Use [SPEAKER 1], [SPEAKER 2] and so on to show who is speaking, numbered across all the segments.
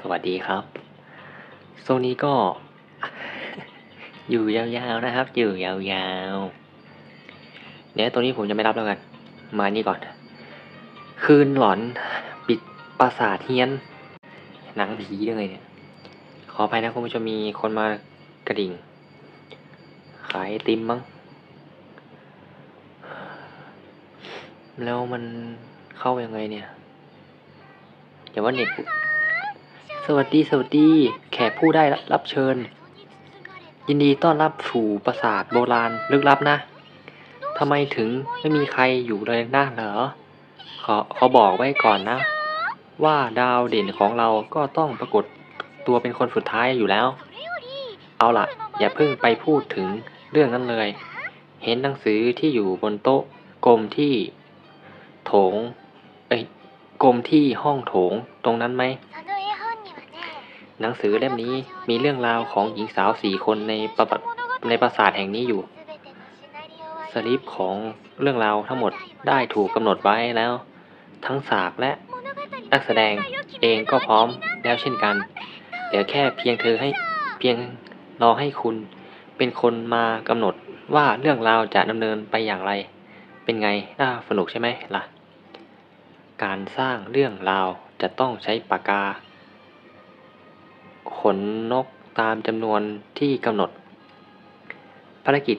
[SPEAKER 1] สวัสดีครับโซนนี้ก็ อยู่ยาวๆนะครับ อยู่ยาวๆเดี๋ยตัวนี้ผมจะไม่รับแล้วกัน มานี่ก่อน คืนหลอนปิดปราสาทเฮียน หนังผีเลยเนี่ย ขออภัยนะคุณผู้ชมมีคนมากระดิ่ง ขายติมมั้ง แล้วมันเข้ายังไงเนี่ยอย่าว่าเน็ต สวัสดีสวัสดี แขกผู้ได้รับเชิญ ยินดีต้อนรับสู่ปราสาทโบราณลึกลับนะทำไมถึงไม่มีใครอยู่เลยนะเหรอ ขอขอบอกไว้ก่อนนะ ว่าดาวเด่นของเราก็ต้องปรากฏตัวเป็นคนสุดท้ายอยู่แล้ว เอาล่ะ อย่าเพิ่งไปพูดถึงเรื่องนั้นเลย เห็นหนังสือที่อยู่บนโต๊ะกลมที่โถง เอ้ยกลมที่ห้องโถงตรงนั้นไหม หนังสือเล่มนี้มีเรื่องราวของหญิงสาวสี่คนในประวัติในปราสาทแห่งนี้อยู่ สลิปของเรื่องราวทั้งหมดได้ถูกกำหนดไว้แล้ว ทั้งฉากและนักแสดงเองก็พร้อมแล้วเช่นกัน เดี๋ยวแค่เพียงเธอให้เพียงรอให้คุณเป็นคนมากำหนดว่าเรื่องราวจะดำเนินไปอย่างไร เป็นไงน่าสนุกใช่ไหมล่ะ การสร้างเรื่องราวจะต้องใช้ปากกา ขนนกตามจำนวนที่กำหนด ภารกิจ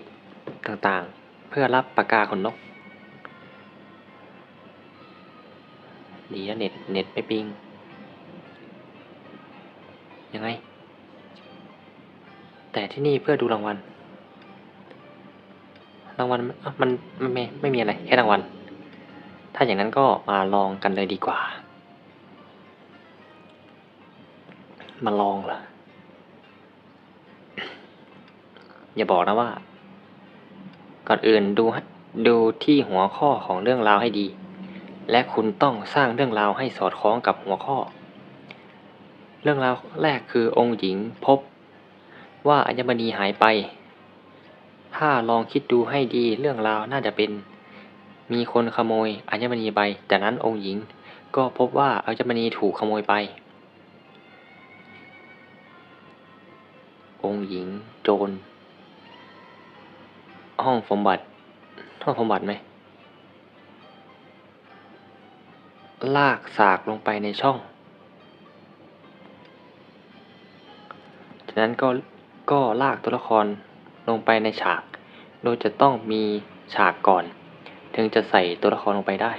[SPEAKER 1] ต่างๆ เพื่อรับปากกาขนนก ดีนะเน็ต เน็ตไม่ปิง ยังไง แต่ที่นี่เพื่อดูรางวัล รางวัลมันมันไม่ไม่มีอะไร แค่รางวัล ถ้าอย่างนั้นก็มาลองกันเลยดีกว่า มาลองเหรออย่าบอกนะว่า ก่อนอื่นดูให้ดูที่หัวข้อของเรื่องราวให้ดี และคุณต้องสร้างเรื่องราวให้สอดคล้องกับหัวข้อ เรื่องราวแรกคือองค์หญิงพบ ว่าอัญมณีหายไป ถ้าลองคิดดูให้ดีเรื่องราวน่าจะเป็น มีคนขโมยอัญมณีไป จากนั้นองค์หญิงก็พบว่าอัญมณีถูกขโมยไป องค์หญิง โจร ห้องสมบัติ ห้องสมบัติไหม ลากสากลงไปในช่อง จากนั้นก็ ก็ลากตัวละครลงไปในฉาก โดยจะต้องมีฉากก่อน ถึงจะใส่ตัวละครลงไปได้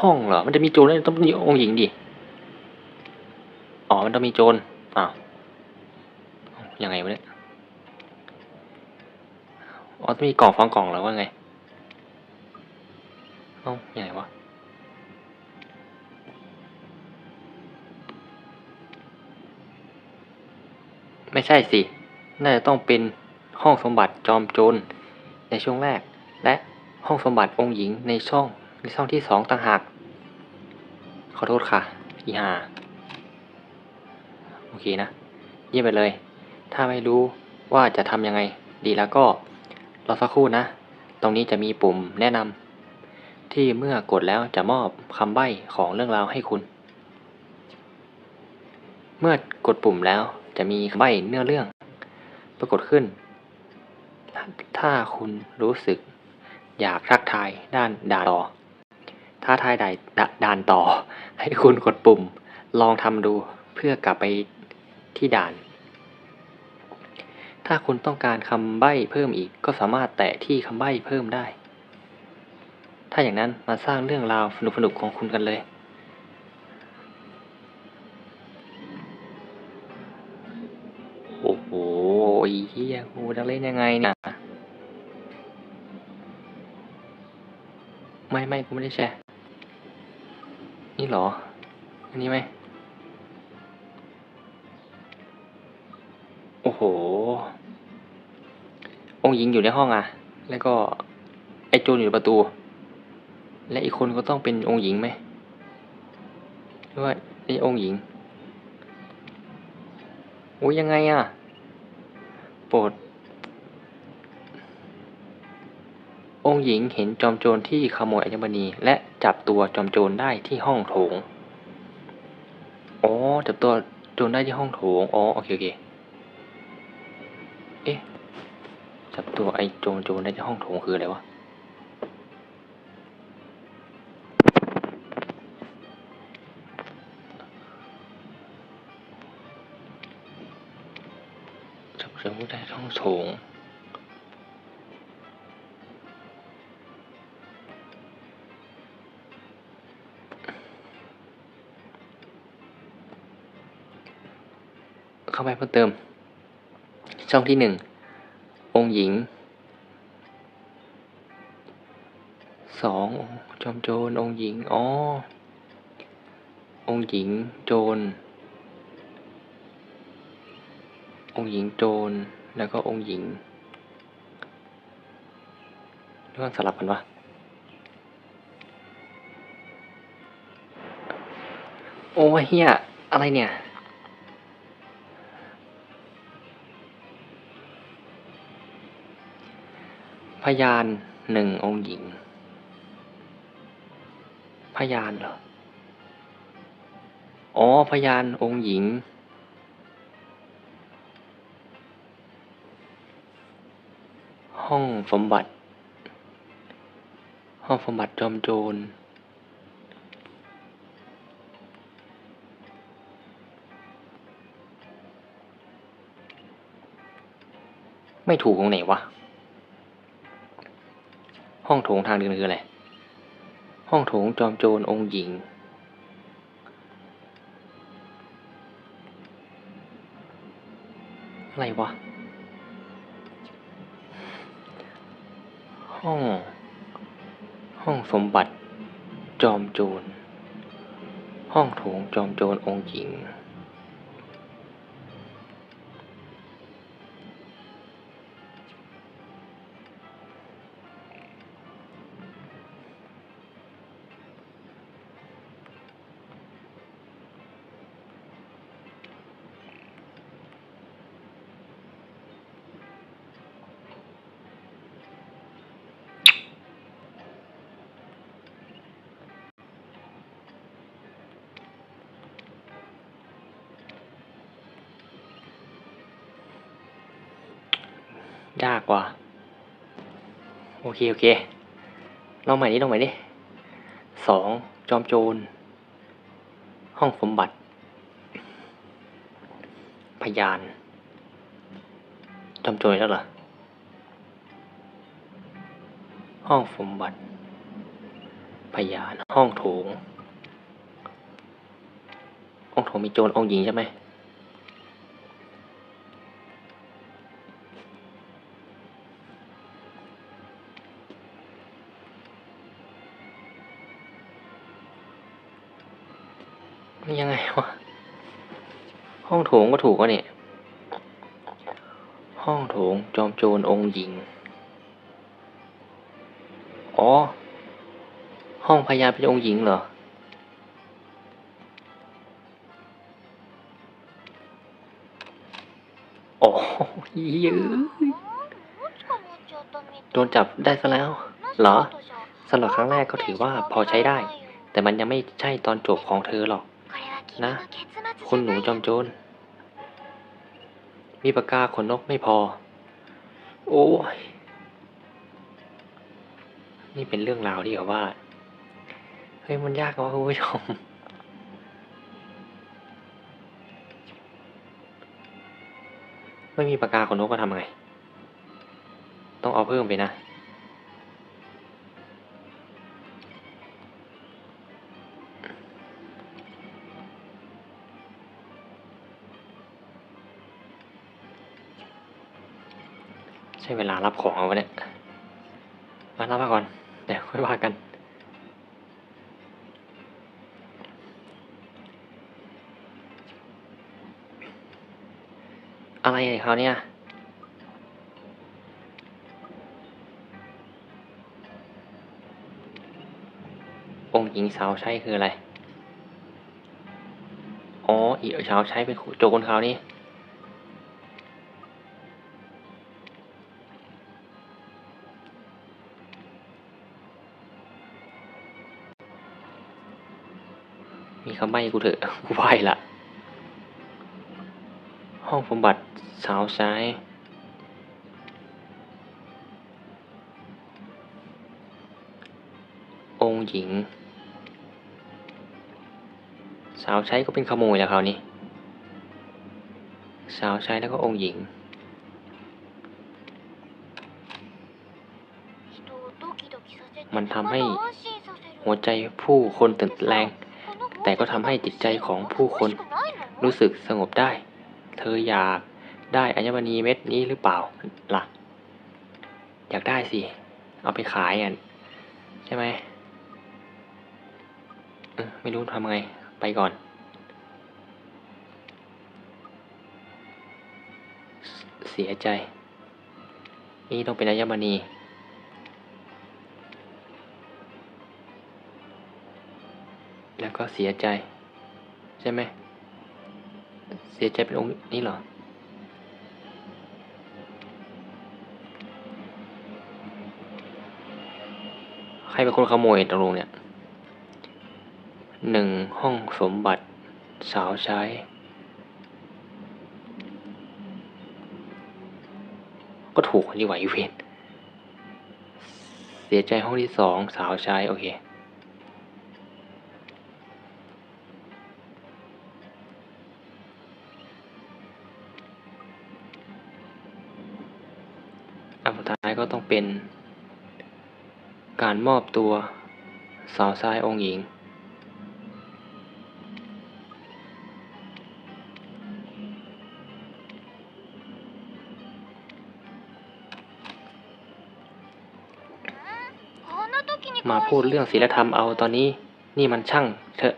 [SPEAKER 1] ห้องเหรอ มันจะมีโจรแล้วต้องมีองค์หญิงดิ อ๋อ มันต้องมีโจรอ้าวยังไงวะเนี่ย อ๋อต้องมีกล่องฟังกล่องแล้วว่าไง เอ้ายังไงวะ ไม่ใช่สิ น่าจะต้องเป็นห้องสมบัติจอมโจรในช่วงแรก และห้องสมบัติองค์หญิงในช่องในช่องที่สองต่างหาก ขอโทษค่ะ อีหา เคนะ เยี่ยมไปเลย ถ้าไม่รู้ว่าจะทำยังไง ดีแล้วก็รอสักครู่นะ ตรงนี้จะมีปุ่มแนะนำที่เมื่อกดแล้วจะมอบคำใบ้ของเรื่องราวให้คุณ เมื่อกดปุ่มแล้วจะมีใบ้เนื้อเรื่อง ปรากฏขึ้น ถ้าคุณรู้สึกอยากทักทายด้านด่านต่อ ถ้าทายใดดด่านต่อ ให้คุณกดปุ่ม ลองทำดูเพื่อกลับไป ที่ด่าน ถ้าคุณต้องการคำใบ้เพิ่มอีกก็สามารถแตะที่คำใบ้เพิ่มได้ ถ้าอย่างนั้นมาสร้างเรื่องราวสนุกๆของคุณกันเลยโอ้โหเฮียกูจะเล่นยังไงเนี่ยไม่ไม่กูไม่ได้แชร์ นี่หรอ อันนี้ไหม องค์หญิงอยู่ในห้องอะ แล้วก็ไอ้โจรอยู่ประตู และอีกคนก็ต้องเป็นองค์หญิงไหมหรือว่าไอ้องค์หญิงโอ้ยยังไงอะโปรดองค์หญิงเห็นจอมโจรที่ขโมยอัญมณี และจับตัวจอมโจรได้ที่ห้องโถง อ๋อ จับตัวโจรได้ที่ห้องโถง อ๋อ โอเคโอเค จับตัวไอ้โจรโจรได้ที่ห้องโถงคืออะไรวะ จับโจรได้ห้องโถงเข้าไปเพิ่มเติม ช่องที่หนึ่ง ค์หญิงสองจอมโจรองค์หญิงอ๋อองค์หญิงโจร องค์หญิงโจร แล้วก็องค์หญิงเรื่องสลับกันวะโอ้เฮียอะไรเนี่ย พยานหนึ่งองค์หญิง พยานเหรอ อ๋อ พยานองค์หญิง ห้องสมบัติ ห้องสมบัติจอมโจร ไม่ถูกตรงไหนวะ ห้องโถงทางเดินคืออะไร ห้องโถงจอมโจรองค์หญิง อะไรวะ ห้อง ห้องสมบัติจอมโจร ห้องโถงจอมโจรองค์หญิง ยากกว่า โอเค โอเคลองใหม่ดิลองใหม่ดิสองจอมโจร ห้องสมบัติ พยาน จอมโจรอีกแล้วเหรอ ห้องสมบัติ พยาน ห้องโถง ห้องโถงมีโจรองหญิงใช่ไหม ห้องโถงก็ถูกวะเนี่ย ห้องโถงจอมโจรองค์หญิง อ๋อ ห้องพยาเป็นองค์หญิงเหรอ โอ้ยเยอะโดนจับได้ซะแล้ว เหรอสำหรับครั้งแรกก็ถือว่าพอใช้ได้ แต่มันยังไม่ใช่ตอนจบของเธอหรอก นะ คุณหนูจอมโจร มีปากกาขนนกไม่พอ โอ้ย นี่เป็นเรื่องราวที่แบบว่า เฮ้ย มันยากกว่าคุณผู้ชม ไม่มีปากกาขนนกก็ทำไง ต้องเอาเพิ่มไปนะ ช่เวลารับของเอาวเนี่ย มารับมาก่อน เดี๋ยวค่อยว่ากัน อะไรของเขาเนี่ยองค์หญิงสาวใช้คืออะไร อ๋ออีกสาวใช้เป็นโจรเขานี่ มีคำใบ้กูเถอะกูไหวละ ห้องสมบัติสาวซ้ายองค์หญิง สาวใช้ก็เป็นขโมยแล้วคราวนี้ สาวใช้แล้วก็องค์หญิง มันทำให้หัวใจผู้คนตื่นแรง แต่ก็ทำให้จิตใจของผู้คนรู้สึกสงบได้ เธออยากได้อัญมณีเม็ดนี้หรือเปล่าล่ะ อยากได้สิ เอาไปขายอะใช่ไหมไม่รู้ทำไง ไปก่อนเสียใจ นี่ต้องเป็นอัญมณี แล้วก็เสียใจ ใช่ไหม เสียใจเป็นองค์นี้เหรอ ใครเป็นคนขโมยตรงเนี่ยหนึ่งห้องสมบัติสาวใช้ก็ถูกคนที่ไหวเวนเสียใจห้องที่สองสาวใช้โอเค อันสุดท้ายก็ต้องเป็น การมอบตัวสาวซ้ายองค์หญิง มาพูดเรื่องศีลธรรมเอาตอนนี้นี่มันช่างเถอะ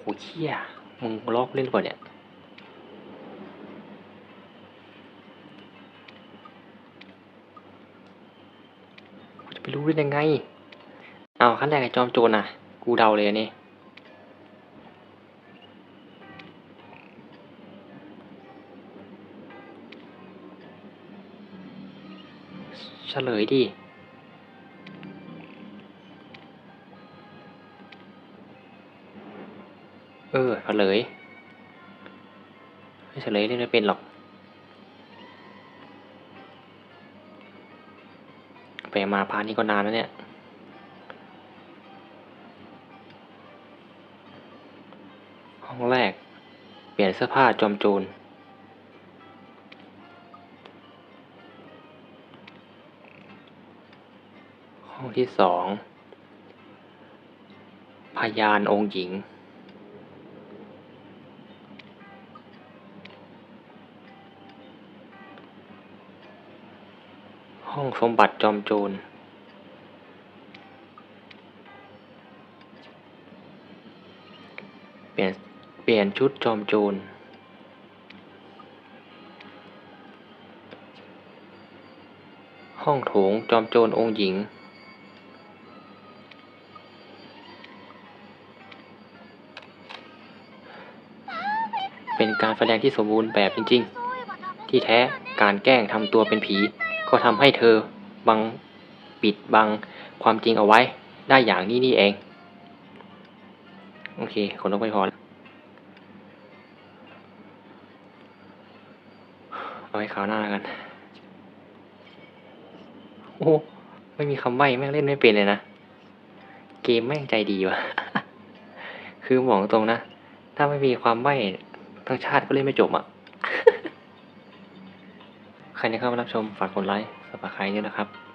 [SPEAKER 1] โหเชี่ยมึงลอกเล่นหรือเปล่าเนี่ย กูจะไป รู้ได้ยังไง เอาขั้นแรกไอ้จอมโจรน่ะ กูเดาเลยนนี่เฉลยดิเออเฉลยไม่เฉลยเล่นไม่เป็นหรอก มาพาร์ทนี้ก็นานแล้วเนี่ยห้องแรก เปลี่ยนเสื้อผ้าจอมโจรห้องที่สองพยานองค์หญิง ห้องสมบัติจอมโจร เปลี่ยน เปลี่ยนชุดจอมโจร ห้องโถงจอมโจรองค์หญิง เป็นการแสดงที่สมบูรณ์แบบจริง ๆ ที่แท้การแกล้งทำตัวเป็นผี ก็ทำให้เธอบังปิดบังความจริงเอาไว้ได้อย่างนี้นี่เอง โอเคคนต้องไปพอแล้วเอาไว้คราวหน้าแล้วกัน โอ้ไม่มีคำใบ้แม่งเล่นไม่เป็นเลยนะ เกมแม่งใจดีว่ะ คือบอกตรงนะ ถ้าไม่มีความใบ้ทั้งชาติก็เล่นไม่จบอะ ใครที่เข้ามารับชมฝากกดไลค์สับสไครต์ด้วยนะครับ